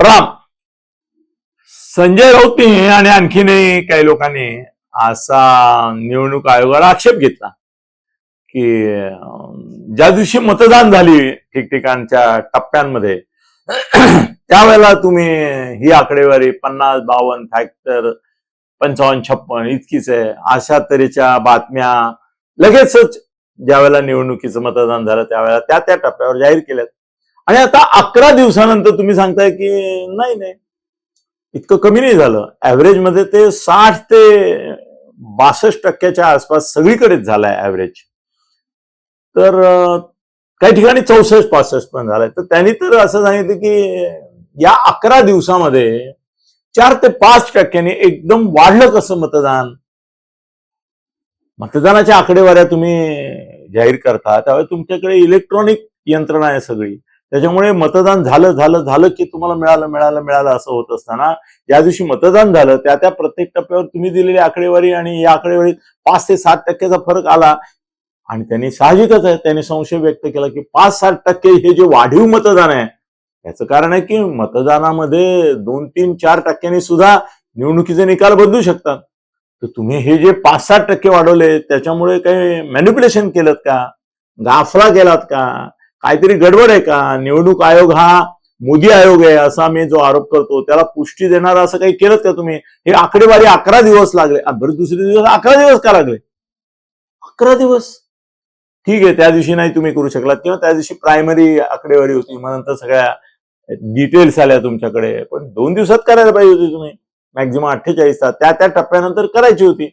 राम. संजय राऊतने आणि आणखीनही काही लोकांनी असा निवडणूक आयोगाला आक्षेप घेतला की ज्या दिवशी मतदान झाली ठिकठिकाणच्या टप्प्यांमध्ये त्यावेळेला तुम्ही ही आकडेवारी पन्नास बावन्न फॅक्टर पंचावन्न छप्पन इतकीच आहे. अशा तऱ्हेच्या बातम्या लगेचच ज्यावेळेला निवडणुकीचं मतदान झालं त्यावेळेला त्या त्या टप्प्यावर जाहीर केल्यात. आणि आता अकरा दिवसानंतर तुम्ही सांगताय की नाही नाही. इतकं कमी नाही झालं. ऍव्हरेजमध्ये ते साठ ते बासष्ट टक्क्याच्या आसपास सगळीकडेच झालाय ऍव्हरेज तर काही ठिकाणी चौसष्ट पासष्ट पण झालाय. तर त्यांनी तर असं सांगितलं की या अकरा दिवसामध्ये चार ते पाच टक्क्यांनी एकदम वाढलं कसं मतदान? मतदानाच्या आकडेवाऱ्या तुम्ही जाहीर करता त्यावेळी तुमच्याकडे इलेक्ट्रॉनिक यंत्रणा आहे सगळी. त्याच्यामुळे मतदान झालं झालं झालं की तुम्हाला मिळालं मिळालं मिळालं असं होत असताना ज्या दिवशी मतदान झालं त्या त्या प्रत्येक टप्प्यावर तुम्ही दिलेली आकडेवारी आणि या आकडेवारीत पाच ते सात टक्क्याचा फरक आला. आणि त्यांनी साहजिकच आहे त्यांनी संशय व्यक्त केला की पाच सात टक्के हे जे वाढीव मतदान आहे याचं कारण आहे की मतदानामध्ये दोन तीन चार टक्क्यांनी सुद्धा निवडणुकीचे निकाल बदलू शकतात. तर तुम्ही हे जे पाच सात टक्के वाढवले त्याच्यामुळे काही मॅन्युप्युलेशन केलं का? गाफला केलात का? काहीतरी गडबड आहे का? निवडणूक आयोग हा मोदी आयोग आहे असा मी जो आरोप करतो. त्याला पुष्टी देणारा असं काही केलं का तुम्ही? हे आकडेवारी अकरा दिवस लागले. आ, बरं दुसरे दिवस अकरा दिवस का लागले? अकरा दिवस? ठीक आहे त्या दिवशी नाही तुम्ही करू शकलात किंवा त्या दिवशी प्रायमरी आकडेवारी होती. मग नंतर सगळ्या डिटेल्स आल्या तुमच्याकडे. पण दोन दिवसात करायला पाहिजे होती तुम्ही. मॅक्झिमम अठ्ठेचाळीस तास. त्या त्या टप्प्यानंतर करायची होती.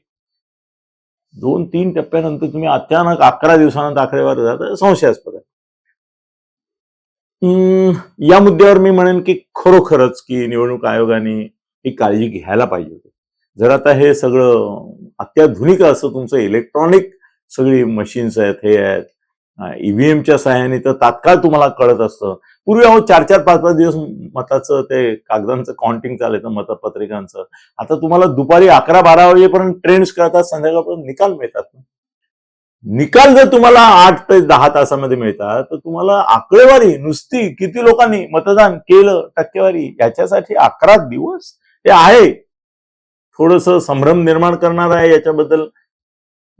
दोन तीन टप्प्यानंतर तुम्ही अचानक अकरा दिवसानंतर आकडेवारी जाता संशयास्पद या मुद्द्यावर मी म्हणेन की खरोखरच की निवडणूक आयोगाने ही काळजी घ्यायला पाहिजे होती. जर आता हे सगळं अत्याधुनिक असं तुमचं इलेक्ट्रॉनिक सगळी मशीन्स आहेत हे आहेत ईव्हीएमच्या सहाय्याने तर तात्काळ तुम्हाला कळत असतं. पूर्वी अहो चार चार पाच पाच दिवस मताचं ते कागदांचं काउंटिंग चालायचं मतपत्रिकांचं. आता तुम्हाला दुपारी अकरा बारा वाजेपर्यंत ट्रेंड्स कळतात संध्याकाळपर्यंत निकाल मिळतात. निकाल जर तुम्हाला आठ ते दहा तासामध्ये मिळतात तर तुम्हाला आकडेवारी नुसती किती लोकांनी मतदान केलं टक्केवारी याच्यासाठी अकरा दिवस हे आहे. थोडस संभ्रम निर्माण करणार आहे याच्याबद्दल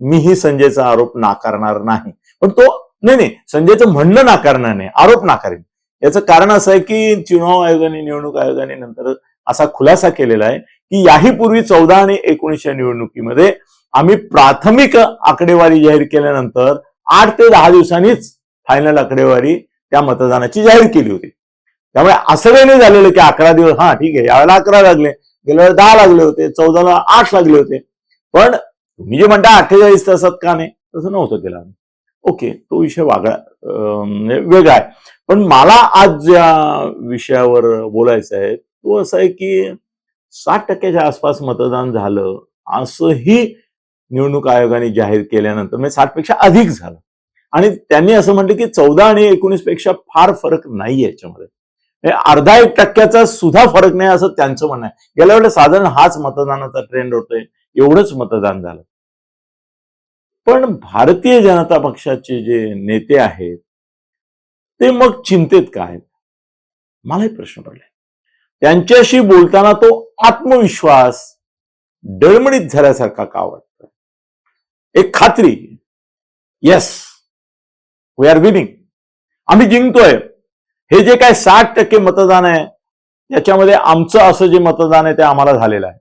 मीही संजयचा आरोप नाकारणार नाही. पण तो नाही नाही संजयचं म्हणणं नाकारणार नाही आरोप नाकारेन. याचं कारण असं आहे की चुनाव आयोगाने निवडणूक आयोगाने नंतर असा खुलासा केलेला आहे की याही पूर्वी चौदा आणि एकोणीसच्या निवडणुकीमध्ये आम्ही प्राथमिक आकडेवारी जाहीर केल्यानंतर आठ ते दहा दिवसांनीच फायनल आकडेवारी त्या मतदानाची जाहीर केली होती. त्यामुळे असं काही नाही झालेलं की अकरा दिवस हा ठीक आहे यावेळेला अकरा लागले गेल्या वेळेला दहा लागले होते चौदाला आठ लागले होते. पण तुम्ही जे म्हणता अठ्ठेचाळीस तासात का नाही तसं नव्हतं केलं आम्ही. ओके तो विषय वागळा म्हणजे वेगळा आहे. पण मला आज ज्या विषयावर बोलायचं आहे तो असं आहे की साठ टक्क्याच्या आसपास मतदान झालं असंही निवडणूक आयोगाने जाहीर केल्यानंतर म्हणजे साठपेक्षा अधिक झालं. आणि त्यांनी असं म्हटलं की चौदा आणि एकोणीसपेक्षा फार फरक नाही याच्यामध्ये. अर्धा एक टक्क्याचा सुद्धा फरक नाही असं त्यांचं म्हणणं आहे. गेल्या वेळेला साधारण हाच मतदानाचा ट्रेंड होतोय एवढंच मतदान झालं. पण भारतीय जनता पक्षाचे जे नेते आहेत ते मग चिंतेत का आहेत? मलाही प्रश्न पडलाय. त्यांच्याशी बोलताना तो आत्मविश्वास डळमळीत झाल्यासारखा का वाटतो? एक खात्री. येस वी आर विनिंग आम्ही जिंकतोय. हे जे काय साठ टक्के मतदान आहे याच्यामध्ये आमचं असं जे मतदान आहे ते आम्हाला झालेलं आहे.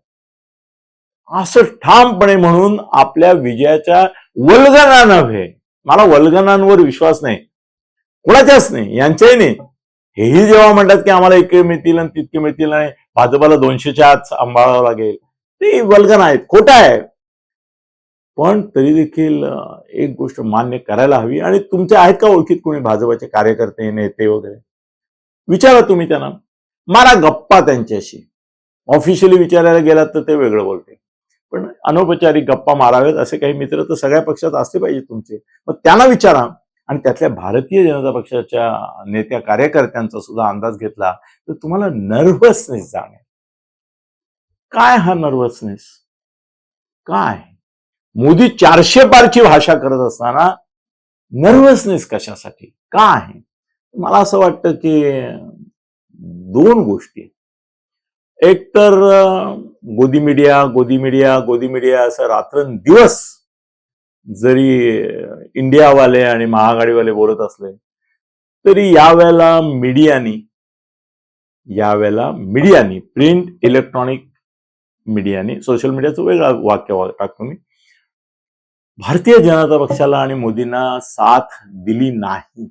असं ठामपणे म्हणून आपल्या विजयाच्या वल्गना नव्हे मला वल्गनांवर विश्वास नाही. कोणाच्याच नाही यांच्याही नाही. हेही जेव्हा म्हणतात की आम्हाला इतके मिळतील आणि तितके मिळतील आणि भाजपाला दोनशेच्या आत सांभाळावं लागेल. ते वल्गन आहेत खोटं आहे. पण तरी देखील एक गोष्ट मान्य करायला हवी आणि तुमचे आहेत का ओळखीत कोणी भाजपाचे कार्यकर्ते नेते वगैरे? विचारा तुम्ही त्यांना. मारा गप्पा त्यांच्याशी. ऑफिशियली विचारायला गेलात तर ते वेगळं बोलते पण अनौपचारिक गप्पा मारावेत असे काही मित्र तर सगळ्या पक्षात असले पाहिजे तुमचे. मग त्यांना विचारा. आणि त्यातल्या भारतीय जनता पक्षाच्या नेत्या कार्यकर्त्यांचा सुद्धा अंदाज घेतला तर तुम्हाला नर्वसनेस जाणे काय हा नर्वसनेस काय? मोदी चारशे पारची भाषा करत असताना नर्वसनेस कशासाठी? का आहे? मला असं वाटतं की दोन गोष्टी एक तर गोदी मीडिया गोदी मीडिया गोदी मीडिया असं रात्रंदिवस जरी इंडियावाले आणि महाआघाडीवाले बोलत असले तरी यावेळेला मीडियानी यावेळेला मीडियानी प्रिंट इलेक्ट्रॉनिक मीडियानी सोशल मीडियाचं वेगळं वाक्य वा- टाकतो मी. भारतीय जनता पक्षाला आणि मोदींना साथ दिली नाही.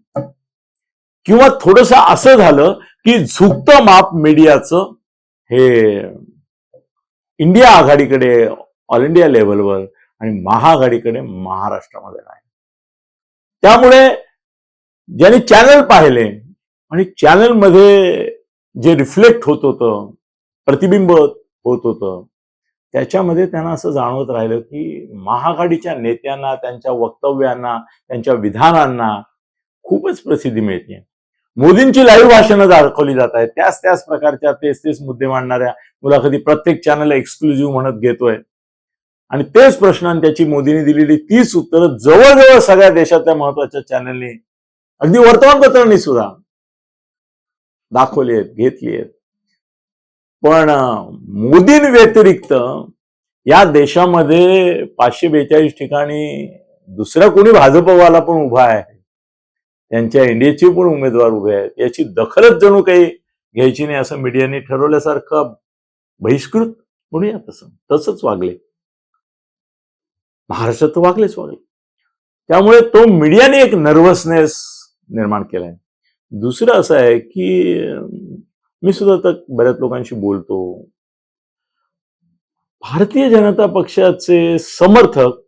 किंवा थोडस असं झालं की झुकतं माप मीडियाचं हे इंडिया आघाडीकडे ऑल इंडिया लेवलवर आणि महाआघाडीकडे महाराष्ट्रामध्ये नाही. त्यामुळे ज्यांनी चॅनल पाहिले आणि चॅनलमध्ये जे रिफ्लेक्ट होत होतं प्रतिबिंब होत होतं त्याच्यामध्ये त्यांना असं जाणवत राहिलं की महाआघाडीच्या नेत्यांना त्यांच्या वक्तव्यांना त्यांच्या विधानांना खूपच प्रसिद्धी मिळते मोदींची लाईव्ह भाषणं दाखवली जात आहेत. त्याच त्याच प्रकारच्या तेच तेच मुद्दे मांडणाऱ्या मुलाखती प्रत्येक चॅनल एक्सक्लुझिव्ह म्हणत घेतोय. आणि तेच प्रश्न आणि त्याची मोदींनी दिलेली तीच उत्तरं जवळजवळ सगळ्या देशातल्या महत्त्वाच्या चॅनलनी अगदी वर्तमानपत्रांनी सुद्धा दाखवली आहेत घेतली आहेत. पण मोदीं व्यतिरिक्त या देशामध्ये पाचशे बेचाळीस ठिकाणी दुसरा कोणी भाजपवाला पण उभा आहे. त्यांच्या एनडीएचे पण उमेदवार उभे आहेत. याची दखलच जणू काही घ्यायची नाही असं मीडियाने ठरवल्यासारखं बहिष्कृत म्हणूया तसं. तसंच वागले. महाराष्ट्रात वागलेच वागले. त्यामुळे तो मीडियाने एक नर्वसनेस निर्माण केलाय. दुसरं असं आहे की मी सुद्धा तर बऱ्याच लोकांशी बोलतो. भारतीय जनता पक्षाचे समर्थक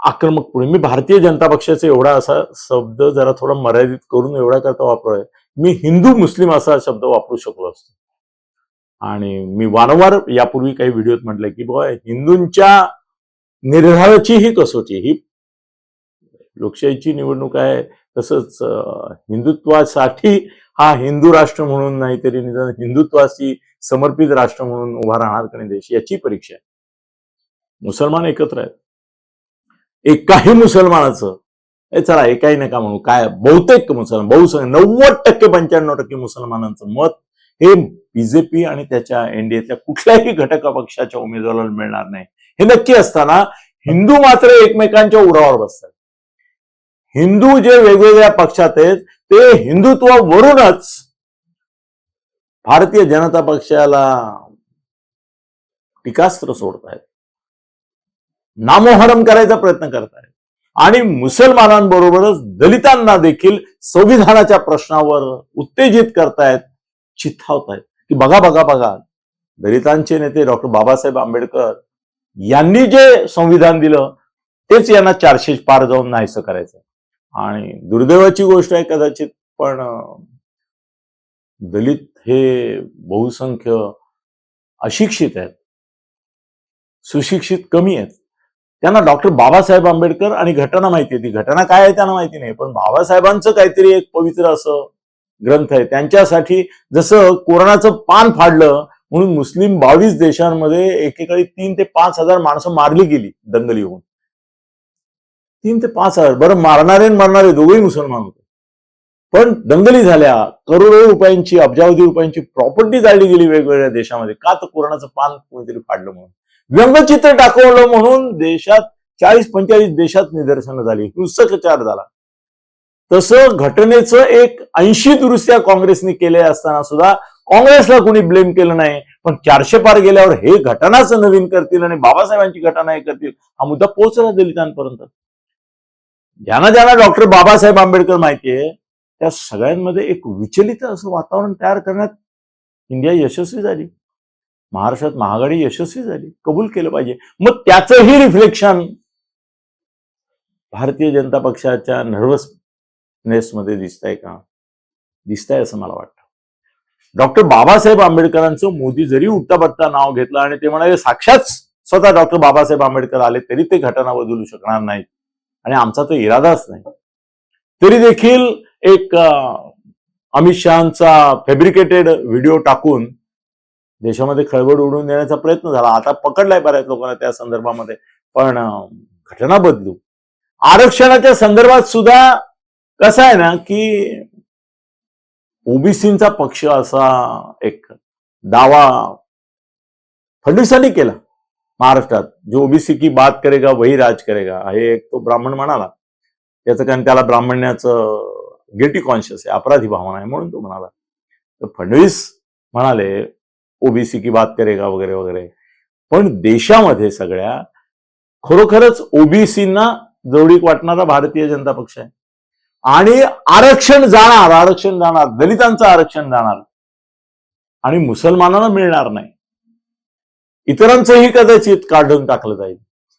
आक्रमक पुढे. मी भारतीय जनता पक्षाचा एवढा असा शब्द जरा थोडा मर्यादित करून एवढा करता वापरलाय मी हिंदू मुस्लिम असा शब्द वापरू शकलो असतो. आणि मी वारंवार यापूर्वी काही व्हिडिओत म्हटलंय की बाबा हिंदूंच्या निर्धाराची ही कसोटी. ही लोकशाहीची निवडणूक आहे तसंच हिंदुत्वासाठी हा हिंदू राष्ट्र म्हणून नाही तरी निदान हिंदुत्वाशी समर्पित राष्ट्र म्हणून उभा राहणार का देश याची परीक्षा आहे. मुसलमान एकत्र आहेत. एकाही मुसलमानाचं ए चला एकाही नका म्हणू काय बहुतेक मुसलमान बहुसंख्य नव्वद टक्के पंच्याण्णव टक्के मुसलमानांचं मत हे बीजेपी आणि त्याच्या एनडीएतल्या कुठल्याही घटक पक्षाच्या उमेदवाराला मिळणार नाही. हे नक्की असताना हिंदू मात्र एकमेकांच्या उरावर बसतात. हिंदू जे वेगवेगळ्या पक्षात आहेत ते हिंदुत्वावरूनच भारतीय जनता पक्षाला टीकास्त्र सोडतायत. नामोहरम करायचा प्रयत्न करतायत. आणि मुसलमानांबरोबरच दलितांना देखील संविधानाच्या प्रश्नावर उत्तेजित करतायत चिथावतायत. की बघा बघा बघा दलितांचे नेते डॉक्टर बाबासाहेब आंबेडकर यांनी जे संविधान दिलं तेच यांना चारशे पार जाऊन नाहीसं करायचं आणि दुर्दैवाची गोष्ट आहे कदाचित पण दलित हे बहुसंख्य अशिक्षित आहेत. सुशिक्षित कमी आहेत. त्यांना डॉक्टर बाबासाहेब आंबेडकर आणि घटना माहिती आहे. ती घटना काय आहे त्यांना माहिती नाही पण बाबासाहेबांचं काहीतरी एक पवित्र असं ग्रंथ आहे. त्यांच्यासाठी जसं कोरोनाचं पान फाडलं म्हणून मुस्लिम बावीस देशांमध्ये एकेकाळी तीन ते पाच हजार माणसं मारली गेली दंगली होऊन तीन ते पाच हजार. बरं मारणारे आणि मरणारे दोघेही मुसलमान होते. पण दंगली झाल्या करोडो रुपयांची अब्जावधी रुपयांची प्रॉपर्टी जाळली गेली वेगवेगळ्या देशामध्ये. का तर कोरोनाचं पान कोणीतरी फाडलं म्हणून. व्यंगचित्र दाखवलं म्हणून देशात चाळीस पंचेचाळीस देशात निदर्शनं झाली. हिंसकचार झाला. तसं घटनेचं एक ऐंशी दुरुस्त्या काँग्रेसने केल्या असताना सुद्धा काँग्रेसला कोणी ब्लेम केलं नाही. पण चारशे पार गेल्यावर हे घटनाच नवीन करतील आणि बाबासाहेबांची घटना हे करतील. हा मुद्दा पोहोचला दलितांपर्यंत. ज्यांना ज्यांना डॉक्टर बाबासाहेब आंबेडकर माहितीये त्या सगळ्यांमध्ये एक विचलित असं वातावरण तयार करण्यात इंडिया यशस्वी झाली. महाराष्ट्रात महागडी यशस्वी झाली कबूल केलं पाहिजे. मग त्याचंही रिफ्लेक्शन भारतीय जनता पक्षाच्या नर्वसनेसमध्ये दिसतंय का? दिसतंय असं मला वाटतं. डॉक्टर बाबासाहेब आंबेडकरांचं मोदी जरी उठता बत्ता नाव घेतलं आणि ते म्हणाले साक्षात स्वतः डॉक्टर बाबासाहेब आंबेडकर आले तरी ते घटना बदलू शकणार नाहीत. आणि आमचा तो इरादाच नाही. तरी देखील एक अमित शहाचा फॅब्रिकेटेड व्हिडिओ टाकून देशामध्ये खळबळ उडवून देण्याचा प्रयत्न झाला. आता पकडलाय बऱ्याच लोकांना त्या संदर्भामध्ये पण घटना बदलू. आरक्षणाच्या संदर्भात सुद्धा कसं आहे ना की ओबीसींचा पक्ष असा एक दावा फडणवीसांनी केला. महाराष्ट्रात. जो ओबीसी की बात करेगा वही राज करेगा. हे एक तो ब्राह्मण म्हणाला. याचं कारण त्याला ब्राह्मण्याचं गिल्टी कॉन्शियस आहे अपराधी भावना आहे म्हणून तो म्हणाला. तर फडणवीस म्हणाले ओबीसी की बात करेगा वगैरे वगैरे. पण देशामध्ये सगळ्या खरोखरच ओबीसींना जवळीक वाटणारा भारतीय जनता पक्ष आहे. आणि आरक्षण जाणार आरक्षण जाणार दलितांचं आरक्षण जाणार. आणि मुसलमानांना मिळणार नाही. इतरांचंही कदाचित काढून टाकलं जाईल.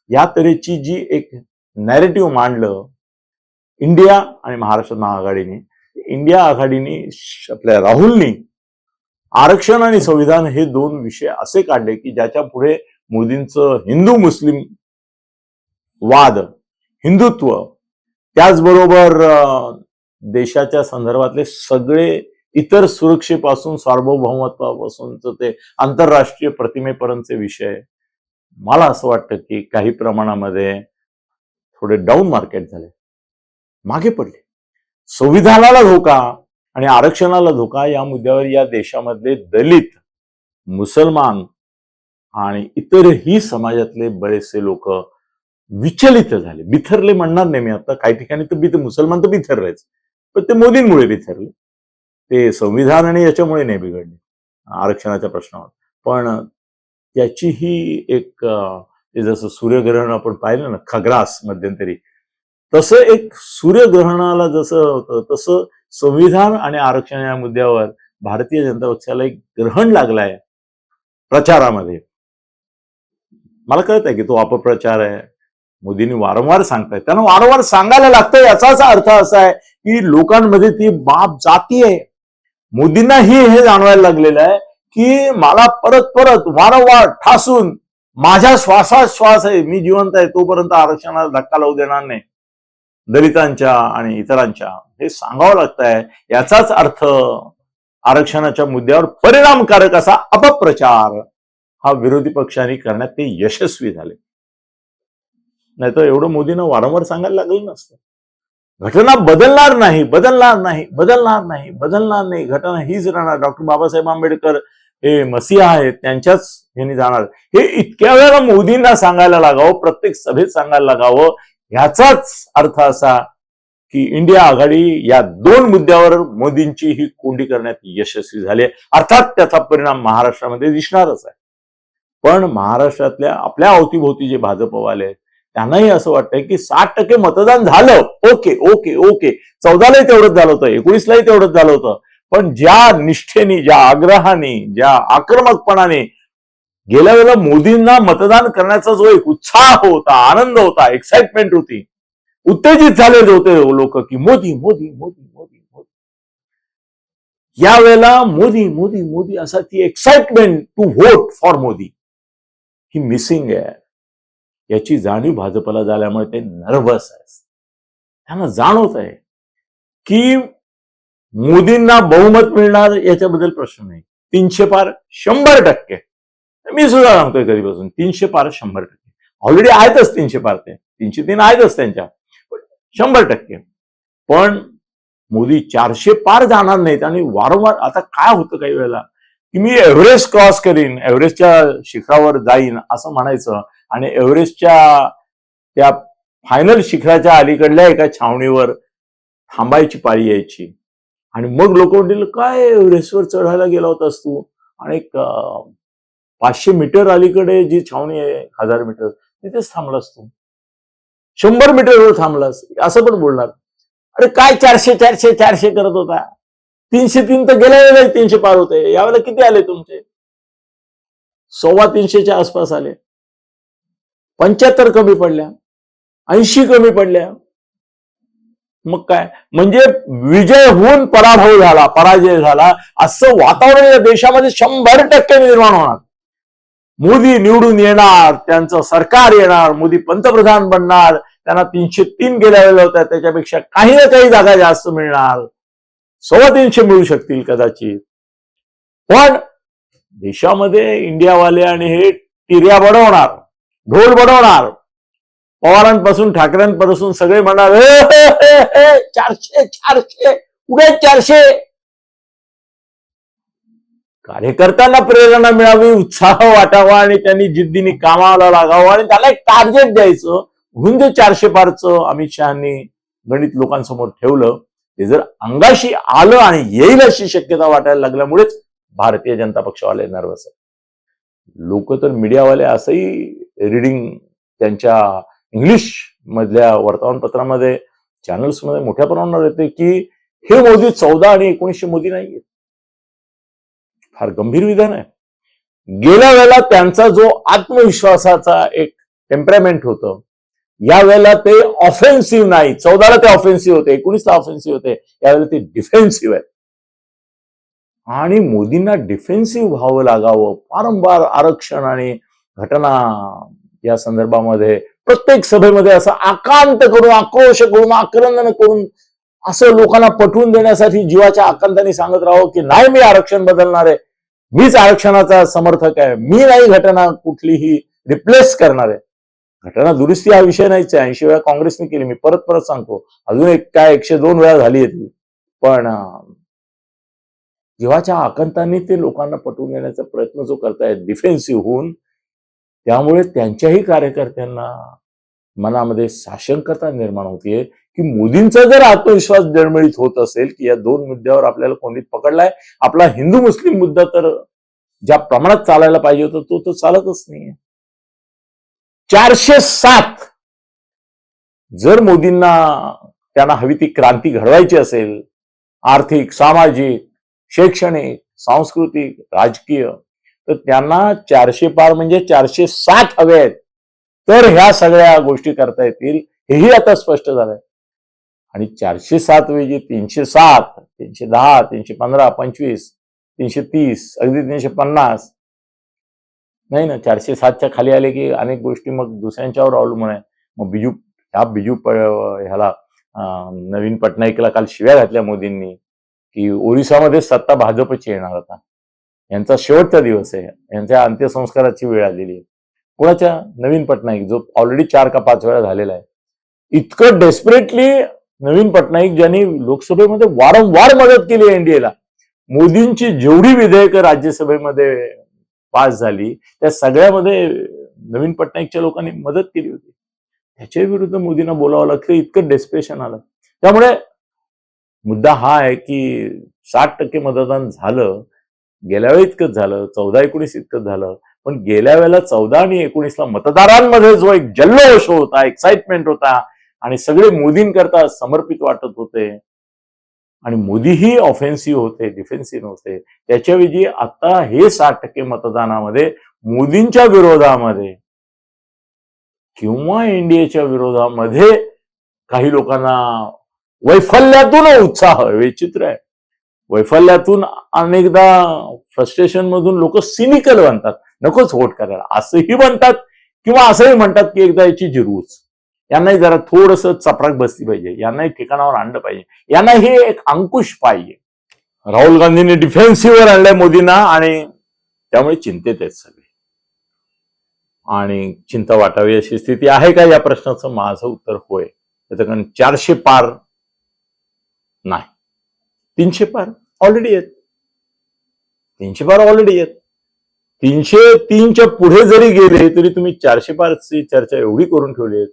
या तऱ्हेची जी एक नॅरेटिव्ह मांडलं इंडिया आणि महाराष्ट्र महाआघाडीने इंडिया आघाडीने आपल्या राहुलनी आरक्षण आणि संविधान हे दोन विषय असे काढले की ज्याच्या पुढे मोदींचं हिंदू मुस्लिम वाद हिंदुत्व त्याचबरोबर देशाच्या संदर्भातले सगळे इतर सुरक्षेपासून सार्वभौमत्वापासूनचं ते आंतरराष्ट्रीय प्रतिमेपर्यंतचे विषय मला असं वाटतं की काही प्रमाणामध्ये थोडे डाऊन मार्केट झाले. मागे पडले. संविधानाला धोका आणि आरक्षणाला धोका या मुद्द्यावर या देशामधले दलित मुसलमान आणि इतरही समाजातले बरेचसे लोक विचलित झाले. बिथरले म्हणणार नाही मी आता. काही ठिकाणी तर बिथ मुसलमान तर बिथरलेच. पण ते मोदींमुळे बिथरले. ते संविधान आणि याच्यामुळे नाही बिघडले आरक्षणाच्या प्रश्नावर. पण त्याचीही एक ते जसं सूर्यग्रहण आपण पाहिलं ना खग्रास मध्यंतरी तसं एक सूर्यग्रहणाला जसं होतं तसं संविधान आणि आरक्षण या मुद्द्यावर भारतीय जनता पक्षाला एक ग्रहण लागलाय प्रचारामध्ये. मला कळत आहे की तो अपप्रचार आहे. मोदींनी वारंवार सांगतायत. त्यांना वारंवार सांगायला लागतं याचाच अर्थ असा आहे की लोकांमध्ये ती बाप जाती आहे. मोदींनाही हे जाणवायला लागलेलं आहे की मला परत परत वारंवार ठासून माझ्या श्वासात श्वास आहे मी जिवंत आहे तोपर्यंत आरक्षणाला धक्का लावू देणार नाही. दलितांच्या आणि इतरांच्या हे सांगावं लागत आहे याचाच अर्थ आरक्षणाच्या मुद्द्यावर परिणामकारक असा अपप्रचार हा विरोधी पक्षांनी करण्यात ते यशस्वी झाले. नाही तर एवढं मोदीनं वारंवार सांगायला लागलं नसतं. घटना बदलणार नाही बदलणार नाही बदलणार नाही बदलणार नाही. घटना हीच राहणार. डॉक्टर बाबासाहेब आंबेडकर हे मसीहा आहेत त्यांच्याच ह्यांनी जाणार. हे इतक्या वेळा मोदींना सांगायला लागावं प्रत्येक सभेत सांगायला लागावं ह्याचाच अर्थ असा की इंडिया आघाडी या दोन मुद्द्यावर मोदींची ही कोंडी करण्यात यशस्वी झाली अर्थात त्याचा परिणाम महाराष्ट्रामध्ये दिसणारच आहे. पण महाराष्ट्रातल्या आपल्या अवतीभोवती जे भाजपवाले आहेत त्यांनाही असं वाटतंय की साठ टक्के मतदान झालं. Okay okay okay. चौदालाही तेवढंच झालं होतं एकोणीसलाही तेवढंच झालं होतं. पण ज्या निष्ठेने ज्या आग्रहाने ज्या आक्रमकपणाने गेल्या वेळेला मोदींना मतदान करण्याचा जो एक उत्साह होता आनंद होता एक्साइटमेंट होती उत्तेजित झालेले होते लोक की मोदी मोदी मोदी मोदी मोदी. यावेळेला मोदी मोदी मोदी असा ती excitement to vote for Modi. He missing आहे याची जाणीव भाजपला झाल्यामुळे ते नर्वस आहे त्यांना जाणवत आहे की मोदींना बहुमत मिळणार याच्याबद्दल प्रश्न नाही. तीनशे पार शंभर टक्के. मी सुद्धा सांगतोय कधीपासून तीनशे पार शंभर टक्के. ऑलरेडी आहेतच तीनशे पार ते. तीनशे तीन आहेतच त्यांच्या. शंभर टक्के. पण मोदी चारशे पार जाणार नाहीत आणि वारंवार आता काय होतं काही वेळेला? की मी एव्हरेस्ट क्रॉस करीन एव्हरेस्टच्या शिखरावर जाईन असं म्हणायचं. आणि एव्हरेस्टच्या त्या फायनल शिखराच्या अलीकडल्या एका छावणीवर थांबायची पाळी यायची. आणि मग लोक म्हणतील काय एव्हरेस्टवर चढायला गेला होतास तू? आणि पाचशे मीटर अलीकडे जी छावणी आहे हजार मीटर तिथेच थांबलास तू. शंभर मीटरवर थांबलास. असं पण बोलणार. अरे काय चारशे चारशे चारशे करत होता? तीनशे तीन तर गेल्या वेळेला तीनशे पार होते. यावेळेला किती आले तुमचे? सव्वा तीनशेच्या आसपास आले. पंच्याहत्तर कमी पडल्या ऐंशी कमी पडल्या. मग काय? म्हणजे विजय होऊन पराभव झाला पराजय झाला. असं वातावरण या देशामध्ये शंभर टक्के निर्माण होणार. मोदी निवडून येणार त्यांचं सरकार येणार मोदी पंतप्रधान बनणार. त्यांना तीनशे तीन गेल्या वेळेला होत्या त्याच्यापेक्षा काही ना काही जागा जास्त मिळणार. सव्वा तीनशे मिळू शकतील कदाचित. पण देशामध्ये इंडियावाले आणि हे टिर्या बनवणार ढोल बनवणार. पवारांपासून ठाकरेंपासून सगळे म्हणणार चारशे चारशे उगे चारशे. कार्यकर्त्यांना प्रेरणा मिळावी उत्साह वाटावा आणि त्यांनी जिद्दीने कामाला लागावं आणि त्याला एक टार्गेट द्यायचं. म्हणून ते चारशे पारचं अमित शहानी गणित लोकांसमोर ठेवलं. ते जर अंगाशी आलं आणि येईल अशी शक्यता वाटायला लागल्यामुळेच भारतीय जनता पक्षवाले नर्वस आहे लोक तर मीडियावाले असंही रिडिंग त्यांच्या इंग्लिश मधल्या वर्तमानपत्रामध्ये चॅनल्समध्ये मोठ्या प्रमाणावर येते की हे मोदी चौदा आणि एकोणीसशे मोदी नाही फार गंभीर विधान आहे. गेल्या वेळेला त्यांचा जो आत्मविश्वासाचा एक टेम्परामेंट होतं या वेळेला ते ऑफेन्सिव्ह नाही. चौदाला ते ऑफेन्सिव्ह होते एकोणीसला ऑफेन्सिव्ह होते यावेळेला ते डिफेन्सिव्ह आहेत. आणि मोदींना डिफेन्सिव्ह व्हावं लागावं वारंवार आरक्षण आणि घटना या संदर्भामध्ये प्रत्येक सभेमध्ये असं आकांत करून आक्रोश करून आक्रंदन करून असं लोकांना पटवून देण्यासाठी जीवाच्या आकांताने सांगत राहावं की नाही मी आरक्षण बदलणार आहे. मीच आरक्षणाचा समर्थक आहे. मी नाही घटना कुठलीही रिप्लेस करणार आहे. घटना दुरुस्ती हा विषय नाहीच आहे. ऐंशी वेळा काँग्रेसने केली. मी परत परत सांगतो. अजून एक काय एकशे दोन वेळा झाली आहे ती. पण जीवाच्या आकांताने ते लोकांना पटवून देण्याचा प्रयत्न जो करतायत डिफेन्सिव्ह होऊन त्यामुळे त्यांच्याही कार्यकर्त्यांना मनामध्ये साशंकता निर्माण होतीये की मोदींचा जर आत्मविश्वास डळमळीत होत असेल की या दोन मुद्द्यावर आपल्याला कोणी पकडलाय आपला हिंदू मुस्लिम मुद्दा तर ज्या प्रमाणात चालायला पाहिजे होता तो तर चालतच नाहीये. चारशे सात जर मोदींना त्यांना हवी ती क्रांती घडवायची असेल आर्थिक सामाजिक शैक्षणिक सांस्कृतिक राजकीय तर त्यांना चारशे पार म्हणजे चारशे सात हवे आहेत. तर ह्या सगळ्या गोष्टी करता येतील हेही आता स्पष्ट झालंय. आणि चारशे सात वेळी तीनशे सात तीनशे दहा तीनशे पंधरा पंचवीस तीनशे तीस अगदी तीनशे पन्नास. नाही ना चारशे सातच्या खाली आले की अनेक गोष्टी मग दुसऱ्यांच्यावर अवलंबून आहे. मग बिजू ह्या बिजू ह्याला नवीन पटनाईकला काल शिव्या घातल्या मोदींनी की ओरिसामध्ये सत्ता भाजपची येणार आता. यांचा शेवटचा दिवस आहे. यांच्या अंत्यसंस्काराची वेळ आलेली आहे. कुणाच्या? नवीन पटनाईक जो ऑलरेडी चार का पाच वेळा झालेला आहे. इतकं डेस्परेटली नवीन पटनाईक ज्यांनी लोकसभेमध्ये वारंवार मदत केली एनडीएला मोदींची जेवढी विधेयकं राज्यसभेमध्ये पास झाली त्या सगळ्यामध्ये नवीन पटनाईकच्या लोकांनी मदत केली होती. त्याच्या विरुद्ध मोदींना बोलावं लागतं इतकं डेस्परेशन आलं. त्यामुळे मुद्दा हा आहे की साठ टक्के मतदान झालं गेल्या वेळी इतकंच झालं चौदा एकोणीस इतकंच झालं. पण गेल्या वेळेला चौदा आणि एकोणीसला मतदारांमध्ये जो एक जल्लोष होता एक्साइटमेंट होता आणि सगळे मोदींकरता समर्पित वाटत होते आणि मोदीही ऑफेन्सिव्ह होते डिफेन्सिव्ह होते त्याच्याऐवजी आता हे साठ टक्के मतदानामध्ये मोदींच्या विरोधामध्ये किंवा एनडीएच्या विरोधामध्ये काही लोकांना वैफल्यातून उत्साह विचित्र आहे. वैफल्यातून अनेकदा फ्रस्ट्रेशन मधून लोक सिनिकल बनतात. नकोच वोट करायला. असंही म्हणतात किंवा असंही म्हणतात की एकदा याची जिरूच यांनाही जरा थोडस चपराक बसली पाहिजे. यांनाही ठिकाणावर आणलं पाहिजे. यांना हे एक अंकुश पाहिजे. राहुल गांधींनी डिफेन्सिव्हवर आणलंय मोदींना आणि त्यामुळे चिंतेत आहेत सगळे. आणि चिंता वाटावी अशी स्थिती आहे का या प्रश्नाचं? माझं उत्तर होय. त्याचं कारण चारशे पार नाही. तीनशे पार ऑलरेडी आहेत. तीनशे पार ऑलरेडी आहेत. तीनशे तीनच्या पुढे जरी गेले तरी तुम्ही चारशे पारची चर्चा एवढी करून ठेवली आहेत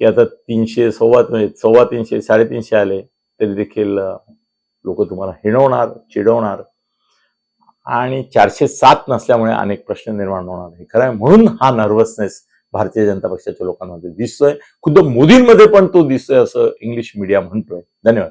की आता तीनशे सव्वा म्हणजे सव्वा तीनशे साडेतीनशे आले तरी देखील लोक तुम्हाला हिणवणार चिडवणार. आणि चारशे सात नसल्यामुळे अनेक प्रश्न निर्माण होणार हे खरं आहे म्हणून हा नर्वसनेस भारतीय जनता पक्षाच्या लोकांमध्ये दिसतोय. खुद्द मोदींमध्ये पण तो दिसतोय असं इंग्लिश मीडिया म्हणतोय. धन्यवाद.